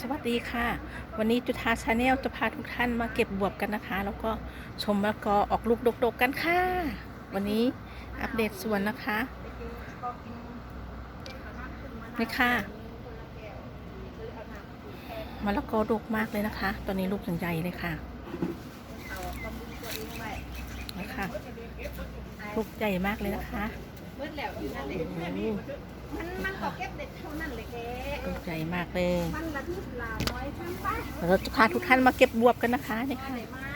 สวัสดีค่ะ วันนี้จุธาชาแนลจะพาทุกท่านมาเก็บบวบกันนะคะ แล้วก็ชมมะละกอออกลูกดกๆกันค่ะ วันนี้อัปเดตสวนนะคะนี่ค่ะมะละกอดกมากเลยนะคะ ตอนนี้ลูกใหญ่ๆเลยค่ะนี่ค่ะลูกใหญ่มากเลยนะคะ เบิดแล้วอยู่นั่นแหละโอ้โหมันมันก็เก็บเด็ดเท่านั้นเลยแกลูกใหญ่มากเลยมันละทึบลาน้อยทั้งป้าเราจะพาทุกท่านมาเก็บบวบกันนะคะนี่อะค่ะไรมา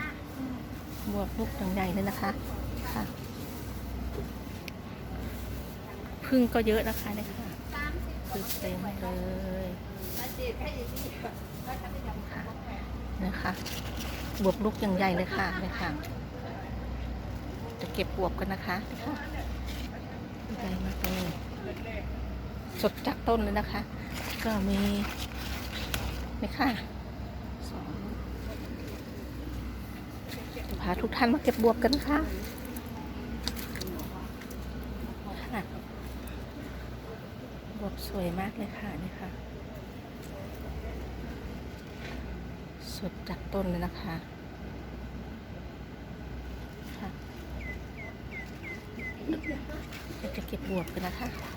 บวบลูกใหญ่ๆเลยนะคะค่ะพึ่งก็เยอะนะคะเนี่ยค่ะสามสิบพึ่งเต็มเลยมาเจ็ดให้อย่างนี้แล้วถ้าไม่ยอมค่ะนะคะบวบลูกอย่างใหญ่เลยค่ะเนี่ยค่ะ จะเก็บบวบกันนะคะนี่ค่ะใหญ่มากเลย สดจากต้นเลยนะคะ ก็มีนี่ค่ะสองลูกจะพาทุกท่านมาเก็บบวบกันค่ะบวบสวยมากเลยค่ะนี่ค่ะ สดจากต้นเลยนะคะค่ะจะเก็บบวบกันนะคะค่ะ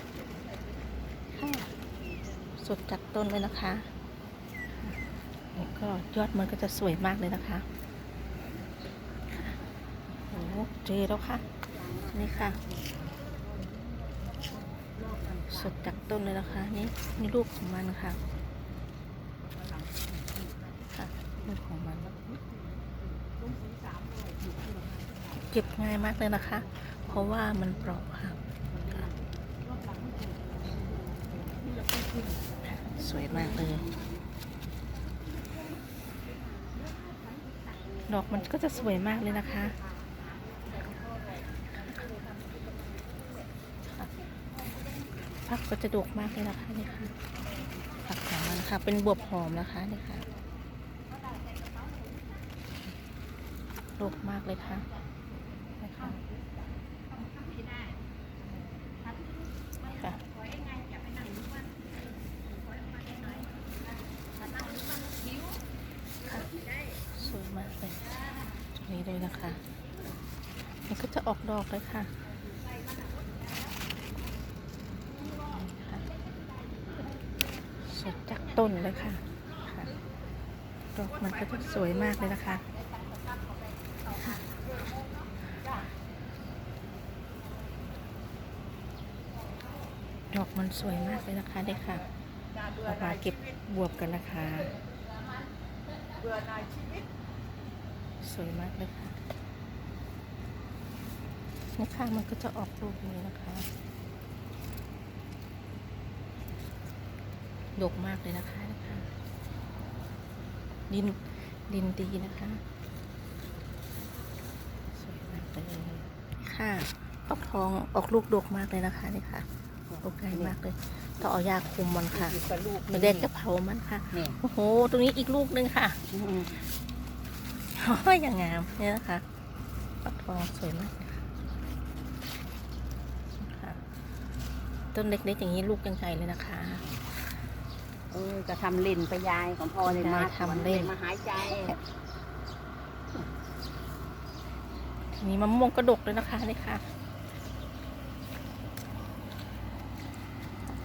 สดจากต้นเลยนะคะแล้วก็ยอดมันก็จะสวยมากเลยนะคะโอ้โหเจแล้วค่ะ นี่ค่ะ สดจากต้นเลยนะคะ นี่นี่ลูกของมันค่ะค่ะลูกของมัน เก็บง่ายมากเลยนะคะ เพราะว่ามันเปราะค่ะค่ะ สวยมากเลย ดอกมันก็จะสวยมากเลยนะคะผักก็จะดกมากเลยนะคะนี่ค่ะผักของมันค่ะเป็นบวบหอมนะคะนี่ค่ะดกมากเลยค่ะค่ะค่ะสวยมากเลยตรง นี้นะคะ มันก็จะออกดอกเลยค่ะสดจากต้นเลยค่ะค่ะ ดอกมันก็จะสวยมากเลยนะคะดอกมันสวยมากเลยนะคะเด็กค่ะเรามาเก็บบวบกันนะคะเบื่อหน่ายชีวิต สวยมากเลยค่ะนี่ค่ะมันก็จะออกลูกอย่างนี้นะคะดกมากเลยนะคะนี่ค่ะดินดินดีนะคะ สวยมากเลยค่ะออกทองออกลูกดกมากเลยนะคะนี่ค่ะลูกใหญ่มากเลยต้องเอายาคุมมันค่ะอยู่กับลูกไม่ได้จะเผามันค่ะนี่โอ้โห ตรงนี้อีกลูกหนึงค่ะ อืมโอ้ยอย่างงามเนี่ยนะคะปักทองสวยมากเลยค่ะค่ะต้นเล็กๆอย่างนี้ลูกยังใหญ่เลยนะคะเออจะทำเล่นไปยายของพ่อเลยมาได้ทำเล่นมาหายใจทีนี้มะม่วงกระดกเลยนะคะนี่ค่ะ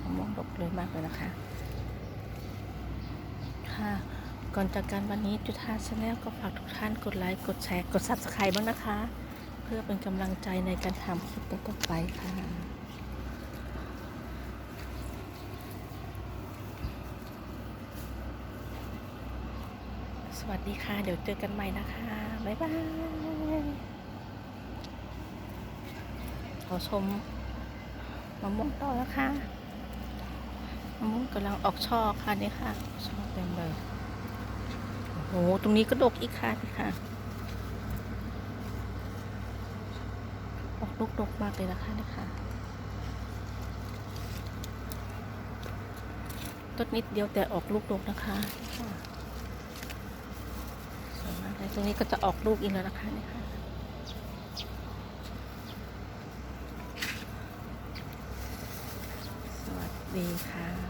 มะม่วงดกเลยมากเลยนะคะ ค่ะ ก่อนจากการวันนี้จุธาชาแนลก็ฝากทุกท่านกดไลค์ กดแชร์ กด subscribe บ้างนะคะ เพื่อเป็นกำลังใจในการทำคลิปต่อไปค่ะ สวัสดีค่ะ เดี๋ยวเจอกันใหม่นะคะ บ๊ายบายเราชมมะม่วงต่อแล้วค่ะมะม่วงกำลังออกช่อค่ะนี่ค่ะช่อเต็มเลย อ้ตรงนี้ก็ดกอีกค่ะนี่ค่ะ ออกลูกดกมากเลยนะคะนี่ค่ะต้นนิดเดียวแต่ออกลูกดกนะคะสวยมากเลยตรงนี้ก็จะออกลูกอีกแล้วนะคะนี่ค่ะสวัสดีค่ะ